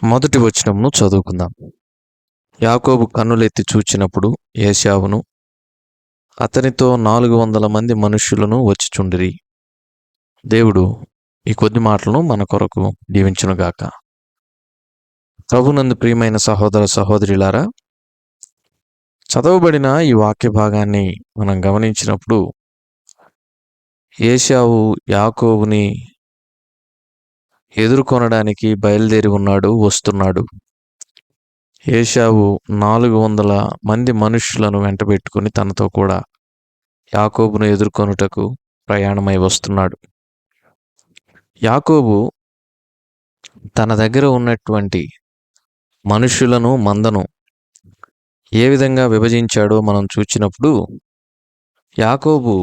మొదటి వచనమును చదువుకుందాం. యాకోబు కన్నులెత్తి చూచినప్పుడు ఏశావును అతనితో నాలుగు వందల మంది మనుష్యులను వచ్చిచుండిరి. దేవుడు ఈ కొద్ది మాటలను మన కొరకు దీవించునుగాక ప్రభునందు ప్రియమైన సహోదర సహోదరులారా చదవబడిన ఈ వాక్య భాగాన్ని మనం గమనించినప్పుడు ఏశావు యాకోబుని ఎదుర్కొనడానికి బయలుదేరి ఉన్నాడు వస్తున్నాడు. ఏషావు నాలుగు వందల మంది మనుష్యులను వెంటబెట్టుకుని తనతో కూడా యాకోబును ఎదుర్కొనుటకు ప్రయాణమై వస్తున్నాడు. యాకోబు తన దగ్గర ఉన్నటువంటి మనుష్యులను మందను ఏ విధంగా విభజించాడో మనం చూచినప్పుడు యాకోబు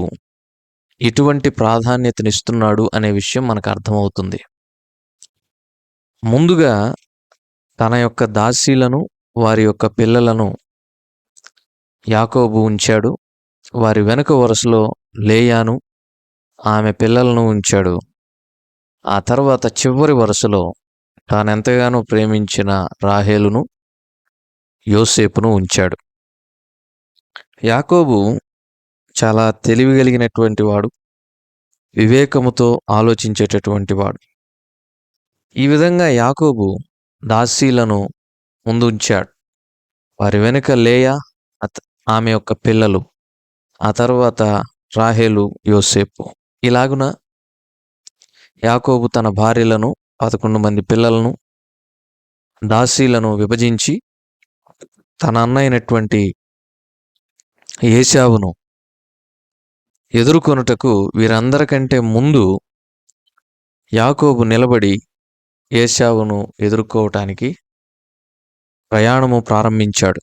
ఎటువంటి ప్రాధాన్యతనిస్తున్నాడు అనే విషయం మనకు అర్థమవుతుంది. ముందుగా తన యొక్క దాసీలను వారి యొక్క పిల్లలను యాకోబు ఉంచాడు. వారి వెనుక వరుసలో లేయాను. ఆమె పిల్లలను ఉంచాడు. ఆ తర్వాత చివరి వరుసలో తానెంతగానో ప్రేమించిన రాహేలును యోసేపును ఉంచాడు. యాకోబు చాలా తెలివి కలిగినటువంటి వాడు. వివేకముతో ఆలోచించేటటువంటి వాడు. ఈ విధంగా యాకోబు దాసీలను ముందుంచాడు. వారి వెనుక లేయా అత- ఆమె యొక్క పిల్లలు ఆ తర్వాత రాహేలు యోసేపు. ఇలాగున యాకోబు తన భార్యలను పదకొండు మంది పిల్లలను దాసీలను విభజించి తన అన్న అయినటువంటి ఏశావును ఎదుర్కొనుటకు వీరందరికంటే ముందు యాకోబు నిలబడి ఏశావును ఎదుర్కోవటానికి ప్రయాణము ప్రారంభించాడు.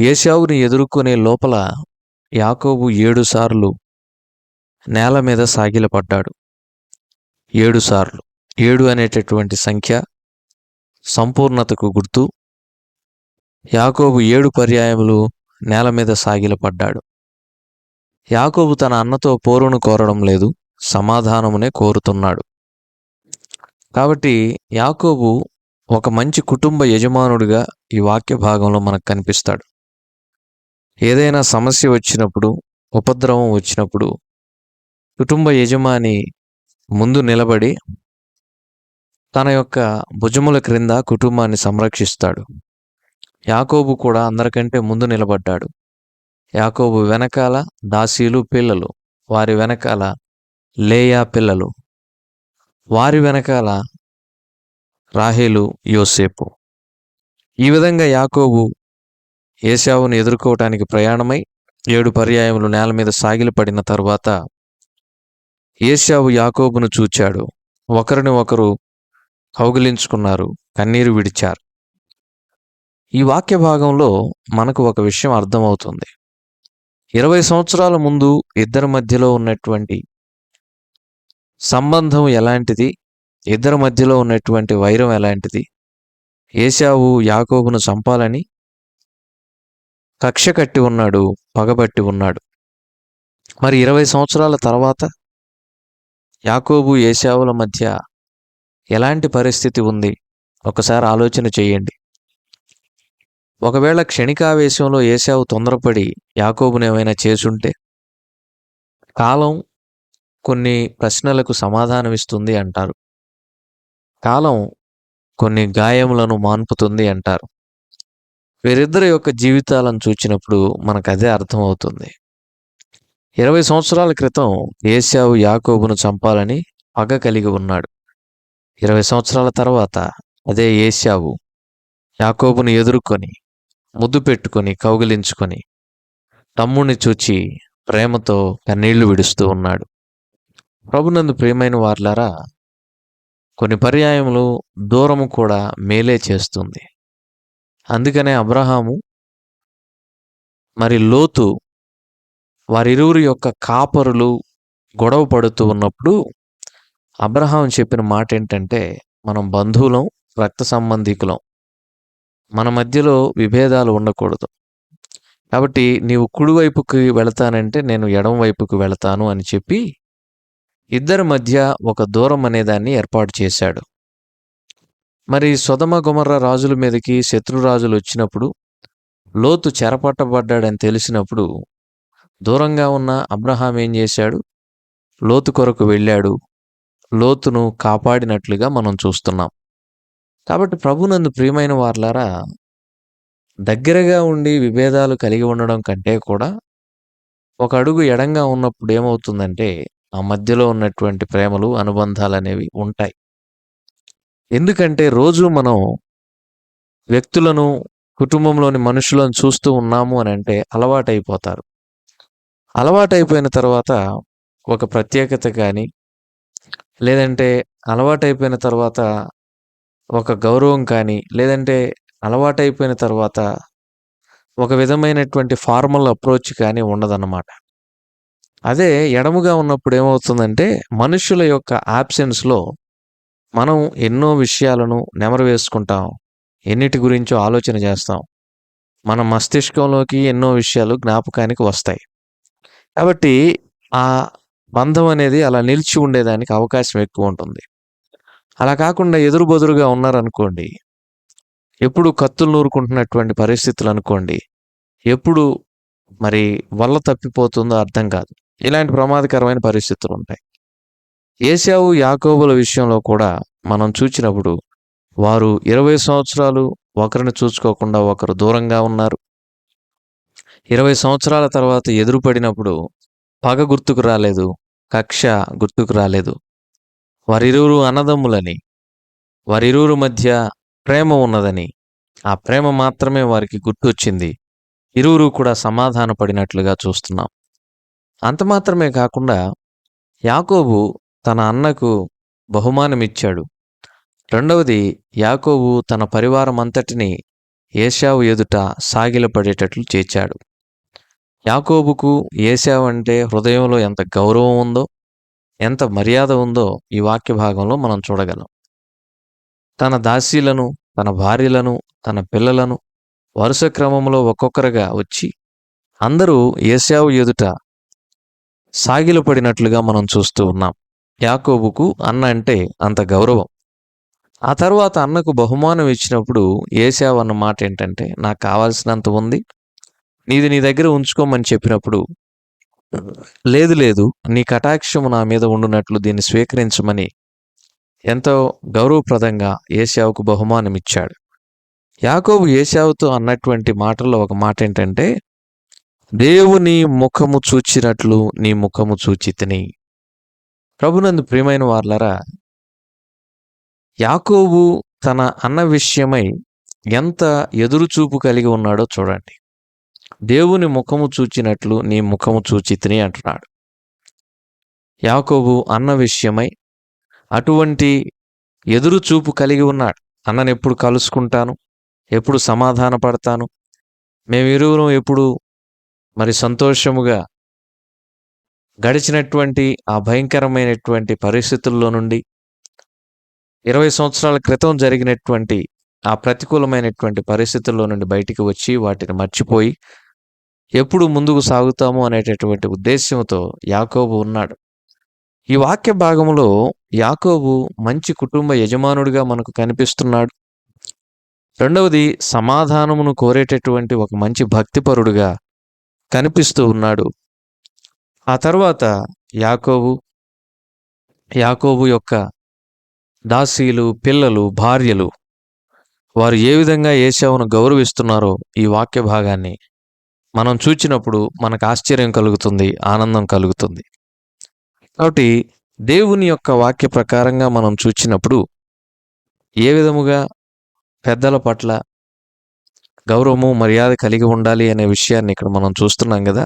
ఏశావుని ఎదుర్కొనే లోపల యాకోబు ఏడుసార్లు నేల మీద సాగిలపడ్డాడు. ఏడుసార్లు ఏడు అనేటటువంటి సంఖ్య సంపూర్ణతకు గుర్తు. యాకోబు ఏడు పర్యాయములు నేల మీద సాగిలపడ్డాడు. యాకోబు తన అన్నతో పోరును కోరడం లేదు సమాధానమునే కోరుతున్నాడు. కాబట్టి యాకోబు ఒక మంచి కుటుంబ యజమానుడిగా ఈ వాక్య భాగంలో మనకు కనిపిస్తాడు. ఏదైనా సమస్య వచ్చినప్పుడు ఉపద్రవం వచ్చినప్పుడు కుటుంబ యజమాని ముందు నిలబడి తన యొక్క భుజముల క్రింద కుటుంబాన్ని సంరక్షిస్తాడు. యాకోబు కూడా అందరికంటే ముందు నిలబడ్డాడు. యాకోబు వెనకాల దాసీలు పిల్లలు వారి వెనకాల లేయా పిల్లలు వారి వెనకాల రాహేలు యోసేపు. ఈ విధంగా యాకోబు ఏశావును ఎదుర్కోవటానికి ప్రయాణమై ఏడు పర్యాయములు నేల మీద సాగిలపడిన తరువాత ఏశావు యాకోబును చూచాడు. ఒకరిని ఒకరు కౌగిలించుకున్నారు కన్నీరు విడిచారు. ఈ వాక్య భాగంలో మనకు ఒక విషయం అర్థమవుతుంది. ఇరవై సంవత్సరాల ముందు ఇద్దరి మధ్యలో ఉన్నటువంటి సంబంధం ఎలాంటిది? ఇద్దరి మధ్యలో ఉన్నటువంటి వైరం ఎలాంటిది? ఏశావు యాకోబును చంపాలని కక్ష కట్టి ఉన్నాడు పగబట్టి ఉన్నాడు. మరి ఇరవై సంవత్సరాల తర్వాత యాకోబు ఏశావుల మధ్య ఎలాంటి పరిస్థితి ఉంది? ఒకసారి ఆలోచన చేయండి. ఒకవేళ క్షణికావేశంలో ఏశావు తొందరపడి యాకోబునేమైనా చేసుంటే కాలం కొన్ని ప్రశ్నలకు సమాధానమిస్తుంది అంటారు. కాలం కొన్ని గాయములను మాన్పుతుంది అంటారు. వీరిద్దరి యొక్క జీవితాలను చూచినప్పుడు మనకు అదే అర్థమవుతుంది. ఇరవై సంవత్సరాల క్రితం ఏశావు యాకోబును చంపాలని పగ కలిగి ఉన్నాడు. ఇరవై సంవత్సరాల తర్వాత అదే ఏశావు యాకోబును ఎదుర్కొని ముద్దు పెట్టుకొని కౌగిలించుకొని తమ్ముడిని చూచి ప్రేమతో కన్నీళ్ళు విడుస్తూ ఉన్నాడు. ప్రభునందు ప్రియమైన వార్లారా కొన్ని పర్యాయములు దూరము కూడా మేలే చేస్తుంది. అందుకనే అబ్రహాము మరి లోతు వారిరువురి యొక్క కాపరులు గొడవ పడుతూ ఉన్నప్పుడు అబ్రహాం చెప్పిన మాట ఏంటంటే మనం బంధువులం రక్త సంబంధికులం. మన మధ్యలో విభేదాలు ఉండకూడదు. కాబట్టి నీవు కుడివైపుకి వెళతానంటే నేను ఎడమ వైపుకి వెళతాను అని చెప్పి ఇద్దరి మధ్య ఒక దూరం అనేదాన్ని ఏర్పాటు చేశాడు. మరి సుధమ గుమర్ర రాజుల మీదకి శత్రురాజులు వచ్చినప్పుడు లోతు చెరపట్టబడ్డాడని తెలిసినప్పుడు దూరంగా ఉన్న అబ్రహాం ఏం చేశాడు? లోతు కొరకు వెళ్ళాడు. లోతును కాపాడినట్లుగా మనం చూస్తున్నాం. కాబట్టి ప్రభునందు ప్రియమైన వార్లారా దగ్గరగా ఉండి విభేదాలు కలిగి ఉండడం కంటే కూడా ఒక అడుగు ఎడంగా ఉన్నప్పుడు ఏమవుతుందంటే ఆ మధ్యలో ఉన్నటువంటి ప్రేమలు అనుబంధాలు అనేవి ఉంటాయి. ఎందుకంటే రోజు మనం వ్యక్తులను కుటుంబంలోని మనుషులను చూస్తూ ఉన్నాము అని అంటే అలవాటైపోతారు. అలవాటైపోయిన తర్వాత ఒక ప్రత్యేకత కానీ లేదంటే అలవాటైపోయిన తర్వాత ఒక గౌరవం కానీ లేదంటే అలవాటైపోయిన తర్వాత ఒక విధమైనటువంటి ఫార్మల్ అప్రోచ్ కానీ ఉండదన్నమాట. అదే ఎడముగా ఉన్నప్పుడు ఏమవుతుందంటే మనుషుల యొక్క ఆబ్సెన్స్లో మనం ఎన్నో విషయాలను నెమరు వేసుకుంటాం. ఎన్నిటి గురించో ఆలోచన చేస్తాం. మన మస్తిష్కంలోకి ఎన్నో విషయాలు జ్ఞాపకానికి వస్తాయి. కాబట్టి ఆ బంధం అనేది అలా నిలిచి ఉండేదానికి అవకాశం ఎక్కువ ఉంటుంది. అలా కాకుండా ఎదురు బదురుగా ఉన్నారనుకోండి ఎప్పుడు కత్తులు నూరుకుంటున్నటువంటి పరిస్థితులు అనుకోండి ఎప్పుడు మరి వల్ల తప్పిపోతుందో అర్థం కాదు. ఇలాంటి ప్రమాదకరమైన పరిస్థితులు ఉంటాయి. ఏసావు యాకోబుల విషయంలో కూడా మనం చూచినప్పుడు వారు ఇరవై సంవత్సరాలు ఒకరిని చూసుకోకుండా ఒకరు దూరంగా ఉన్నారు. ఇరవై సంవత్సరాల తర్వాత ఎదురుపడినప్పుడు పగ గుర్తుకు రాలేదు కక్ష గుర్తుకు రాలేదు. వారిరువురు అన్నదమ్ములని వారిరువురు మధ్య ప్రేమ ఉన్నదని ఆ ప్రేమ మాత్రమే వారికి గుర్తొచ్చింది. ఇరువురు కూడా సమాధాన పడినట్లుగా చూస్తున్నాం. అంత మాత్రమే కాకుండా యాకోబు తన అన్నకు బహుమానం ఇచ్చాడు రెండవది యాకోబు తన పరివారం అంతటిని ఏశావు ఎదుట సాగిలపడేటట్లు చేర్చాడు. యాకోబుకు ఏశావు అంటే హృదయంలో ఎంత గౌరవం ఉందో ఎంత మర్యాద ఉందో ఈ వాక్య భాగంలో మనం చూడగలం. తన దాసీలను తన భార్యలను తన పిల్లలను వరుస క్రమంలో ఒక్కొక్కరుగా వచ్చి అందరూ ఏశావు ఎదుట సాగిలపడినట్లుగా మనం చూస్తూ ఉన్నాం. యాకోబుకు అన్న అంటే అంత గౌరవం. ఆ తర్వాత అన్నకు బహుమానం ఇచ్చినప్పుడు ఏసావు అన్న మాట ఏంటంటే నాకు కావాల్సినంత ఉంది. నీది నీ దగ్గర ఉంచుకోమని చెప్పినప్పుడు లేదు లేదు నీ కటాక్షము నా మీద ఉండునట్లు దీన్ని స్వీకరించమని ఎంతో గౌరవప్రదంగా ఏసావుకు బహుమానం ఇచ్చాడు యాకోబు ఏసావుతో అన్నటువంటి మాటల్లో ఒక మాట ఏంటంటే దేవుని ముఖము చూచినట్లు నీ ముఖము చూచితిని ప్రభునందు ప్రియమైన వార్లరా యాకోబు తన అన్న విషయమై ఎంత ఎదురుచూపు కలిగి ఉన్నాడో చూడండి. దేవుని ముఖము చూచినట్లు నీ ముఖము చూచితిని అంటున్నాడు. యాకోబు అన్న విషయమై అటువంటి ఎదురుచూపు కలిగి ఉన్నాడు. అన్నను ఎప్పుడు కలుసుకుంటాను? ఎప్పుడు సమాధాన పడతాను మేమిరువురం ఎప్పుడు మరి సంతోషముగా గడిచినటువంటి ఆ భయంకరమైనటువంటి పరిస్థితుల్లో నుండి ఇరవై సంవత్సరాల క్రితం జరిగినటువంటి ఆ ప్రతికూలమైనటువంటి పరిస్థితుల్లో నుండి బయటికి వచ్చి వాటిని మర్చిపోయి ఎప్పుడు ముందుకు సాగుతాము అనేటటువంటి ఉద్దేశ్యంతో యాకోబు ఉన్నాడు. ఈ వాక్య భాగంలో యాకోబు మంచి కుటుంబ యజమానుడిగా మనకు కనిపిస్తున్నాడు. రెండవది సమాధానమును కోరేటటువంటి ఒక మంచి భక్తిపరుడుగా కనిపిస్తూ ఉన్నాడు. ఆ తర్వాత యాకోబు యాకోబు యొక్క దాసీలు పిల్లలు భార్యలు వారు ఏ విధంగా ఏసావును గౌరవిస్తున్నారో ఈ వాక్య భాగాన్ని మనం చూచినప్పుడు మనకు ఆశ్చర్యం కలుగుతుంది ఆనందం కలుగుతుంది. కాబట్టి దేవుని యొక్క వాక్య ప్రకారంగా మనం చూచినప్పుడు ఏ విధముగా పెద్దల పట్ల గౌరవము మర్యాద కలిగి ఉండాలి అనే విషయాన్ని ఇక్కడ మనం చూస్తున్నాం కదా.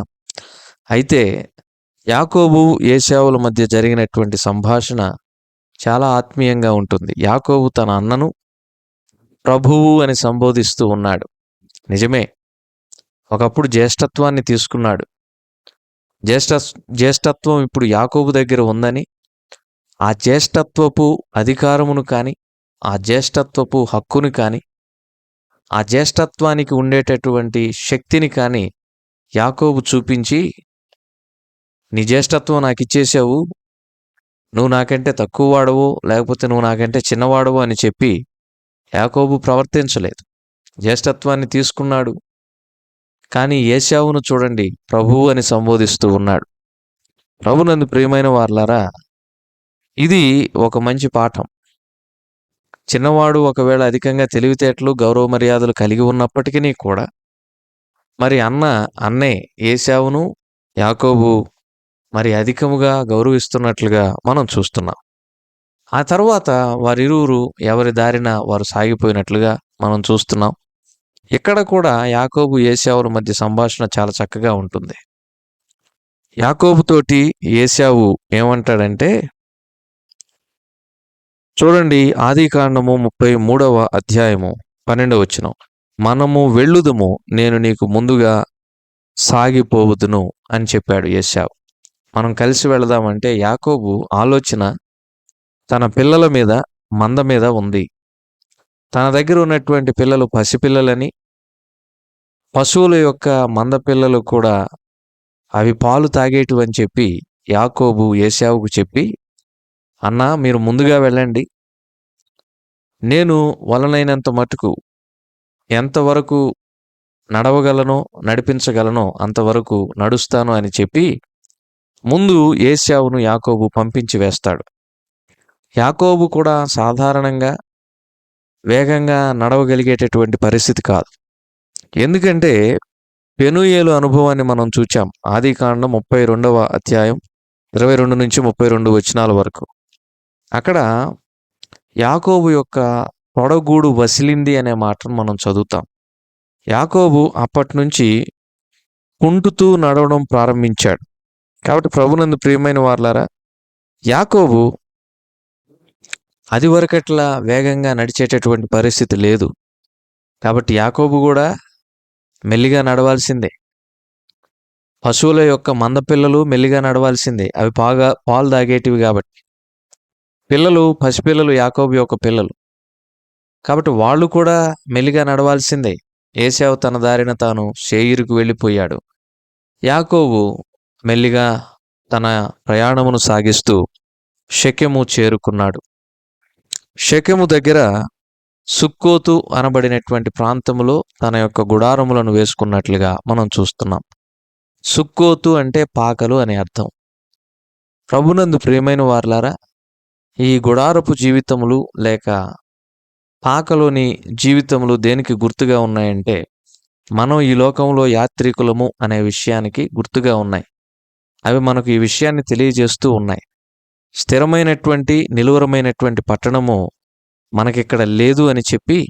అయితే యాకోబు ఏసావుల మధ్య జరిగినటువంటి సంభాషణ చాలా ఆత్మీయంగా ఉంటుంది. యాకోబు తన అన్నను ప్రభువు అని సంబోధిస్తూ ఉన్నాడు. నిజమే. ఒకప్పుడు జ్యేష్ఠత్వాన్ని తీసుకున్నాడు. జ్యేష్ఠ జ్యేష్ఠత్వం ఇప్పుడు యాకోబు దగ్గర ఉందని ఆ జ్యేష్ఠత్వపు అధికారమును కానీ ఆ జ్యేష్ఠత్వపు హక్కును కానీ ఆ జ్యేష్ఠత్వానికి ఉండేటటువంటి శక్తిని కానీ యాకోబు చూపించి నీ జ్యేష్ఠత్వం నాకు ఇచ్చేసావు నువ్వు నాకంటే తక్కువ వాడవు లేకపోతే నువ్వు నాకంటే చిన్నవాడవు అని చెప్పి యాకోబు ప్రవర్తించలేదు. జ్యేష్ఠత్వాన్ని తీసుకున్నాడు. కానీ ఏశావును చూడండి ప్రభువు అని సంబోధిస్తూ ఉన్నాడు. ప్రభునందు ప్రియమైన వార్లారా ఇది ఒక మంచి పాఠం. చిన్నవాడు ఒకవేళ అధికంగా తెలివితేటలు గౌరవ మర్యాదలు కలిగి ఉన్నప్పటికీ కూడా మరి అన్న అన్నే ఏశావును యాకోబు మరి అధికముగా గౌరవిస్తున్నట్లుగా మనం చూస్తున్నాం. ఆ తర్వాత వారిరువురు ఎవరి దారిన వారు సాగిపోయినట్లుగా మనం చూస్తున్నాం. ఇక్కడ కూడా యాకోబు ఏశావుల మధ్య సంభాషణ చాలా చక్కగా ఉంటుంది. యాకోబుతోటి ఏశావు ఏమంటాడంటే చూడండి ఆది కాండము ముప్పై మూడవ అధ్యాయము పన్నెండవ వచ్చిన మనము వెళ్ళుదుము నేను నీకు ముందుగా సాగిపోవుదును అని చెప్పాడు యశావు మనం కలిసి వెళదామంటే యాకోబు ఆలోచన తన పిల్లల మీద మంద మీద ఉంది. తన దగ్గర ఉన్నటువంటి పిల్లలు పసిపిల్లలని పశువుల యొక్క మంద పిల్లలు కూడా అవి పాలు తాగేటివని అని చెప్పి యాకోబు ఏశావుకు చెప్పి అన్నా మీరు ముందుగా వెళ్ళండి. నేను వలనైనంత మటుకు ఎంతవరకు నడవగలనో నడిపించగలనో అంతవరకు నడుస్తాను అని చెప్పి ముందు ఏశావును యాకోబు పంపించి వేస్తాడు. యాకోబు కూడా సాధారణంగా వేగంగా నడవగలిగేటటువంటి పరిస్థితి కాదు. ఎందుకంటే పెనుయేలు అనుభవాన్ని మనం చూచాం. ఆది కాండం ముప్పై రెండవ అధ్యాయం ఇరవై రెండు నుంచి ముప్పై రెండు వచనాల వరకు. అక్కడ యాకోబు యొక్క పొడగూడు వసిలింది అనే మాటను మనం చదువుతాం. యాకోబు అప్పటి నుంచి కుంటుతూ నడవడం ప్రారంభించాడు. కాబట్టి ప్రభునందు ప్రియమైన వార్లారా యాకోబు అది వరకట్లా వేగంగా నడిచేటటువంటి పరిస్థితి లేదు. కాబట్టి యాకోబు కూడా మెల్లిగా నడవాల్సిందే. పశువుల యొక్క మంద పిల్లలు మెల్లిగా నడవాల్సిందే. అవి బాగా పాలు తాగేటివి కాబట్టి. పిల్లలు పసిపిల్లలు యాకోబు యొక్క పిల్లలు. కాబట్టి వాళ్ళు కూడా మెల్లిగా నడవాల్సిందే. ఏసావు తన దారిన తాను షేయిరుకు వెళ్ళిపోయాడు. యాకోబు మెల్లిగా తన ప్రయాణమును సాగిస్తూ షకెము చేరుకున్నాడు. షకెము దగ్గర సుక్కోతు అనబడినటువంటి ప్రాంతములో తన యొక్క గుడారములను వేసుకున్నట్లుగా మనం చూస్తున్నాం. సుక్కోతు అంటే పాకలు అనే అర్థం. ప్రభునందు ప్రియమైన వార్లారా ఈ గుడారపు జీవితములు లేక పాకలోని జీవితములు దేనికి గుర్తుగా ఉన్నాయంటే మనం ఈ లోకంలో యాత్రికులము అనే విషయానికి గుర్తుగా ఉన్నాయి. అవి మనకు ఈ విషయాన్ని తెలియజేస్తూ ఉన్నాయి. స్థిరమైనటువంటి నిలువరమైనటువంటి పట్టణము మనకిక్కడ లేదు అని చెప్పి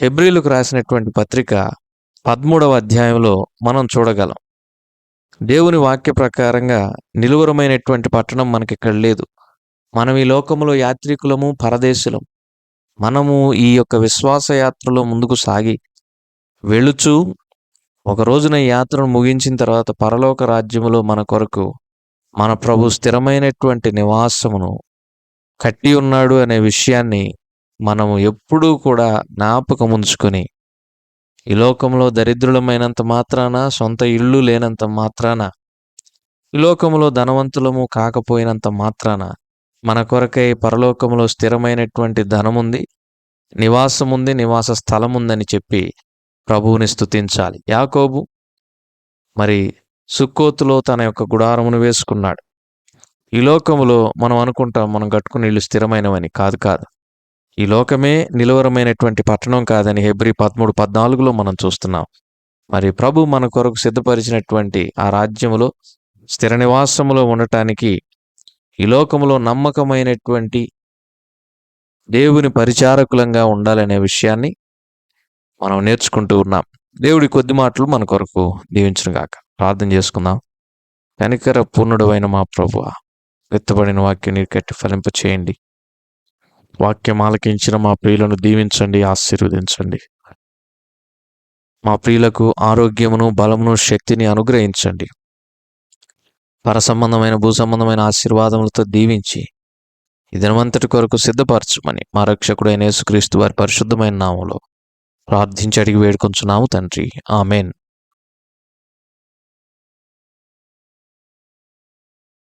హెబ్రిలకు రాసినటువంటి పత్రిక పదమూడవ అధ్యాయంలో మనం చూడగలం. దేవుని వాక్య ప్రకారంగా నిలువరమైనటువంటి పట్టణం మనకిక్కడ లేదు. మనం ఈ లోకంలో యాత్రికులము పరదేశులం. మనము ఈ యొక్క విశ్వాస యాత్రలో ముందుకు సాగి వెళుచు ఒక రోజున ఈ యాత్రను ముగించిన తర్వాత పరలోక రాజ్యములో మన కొరకు మన ప్రభు స్థిరమైనటువంటి నివాసమును కట్టి ఉన్నాడు అనే విషయాన్ని మనము ఎప్పుడూ కూడా జ్ఞాపకం ఉంచుకొని ఈ లోకంలో దరిద్రులమైనంత మాత్రాన సొంత ఇల్లు లేనంత మాత్రాన ఈ లోకంలో ధనవంతులము కాకపోయినంత మాత్రాన మన కొరకై పరలోకములో స్థిరమైనటువంటి ధనముంది నివాసం ఉంది నివాస స్థలం ఉందని చెప్పి ప్రభువుని స్తుతించాలి. యాకోబు మరి సుక్కోతులో తన యొక్క గుడారమును వేసుకున్నాడు. ఈ లోకములో మనం అనుకుంటాం మనం కట్టుకుని ఇల్లు స్థిరమైనవని. కాదు కాదు. ఈ లోకమే నిలువరమైనటువంటి పట్టణం కాదని హెబ్రి పదమూడు పద్నాలుగులో మనం చూస్తున్నాం. మరి ప్రభు మన కొరకు సిద్ధపరిచినటువంటి ఆ రాజ్యములో స్థిర నివాసములో ఉండటానికి ఈ లోకంలో నమ్మకమైనటువంటి దేవుని పరిచారకులంగా ఉండాలనే విషయాన్ని మనం నేర్చుకుంటూ ఉన్నాం. దేవుడి కొద్ది మాటలు మన కొరకు దీవించిన గాక ప్రార్థన చేసుకుందాం. కనికర పూర్ణుడు అయిన మా ప్రభు ఎత్తబడిన వాక్యం నీరు కట్టి ఫలింప చేయండి. వాక్యం ఆలకించిన మా ప్రియులను దీవించండి ఆశీర్వదించండి. మా ప్రియులకు ఆరోగ్యమును బలమును శక్తిని అనుగ్రహించండి. పర సంబంధమైన భూ సంబంధమైన ఆశీర్వాదములతో దీవించి ఈ దినమంతటి కొరకు సిద్ధపరచమని మా రక్షకుడైన యేసుక్రీస్తు వారి పరిశుద్ధమైన నామంలో ప్రార్థించి అడిగి వేడుకొంచున్నాము తండ్రి. ఆమెన్.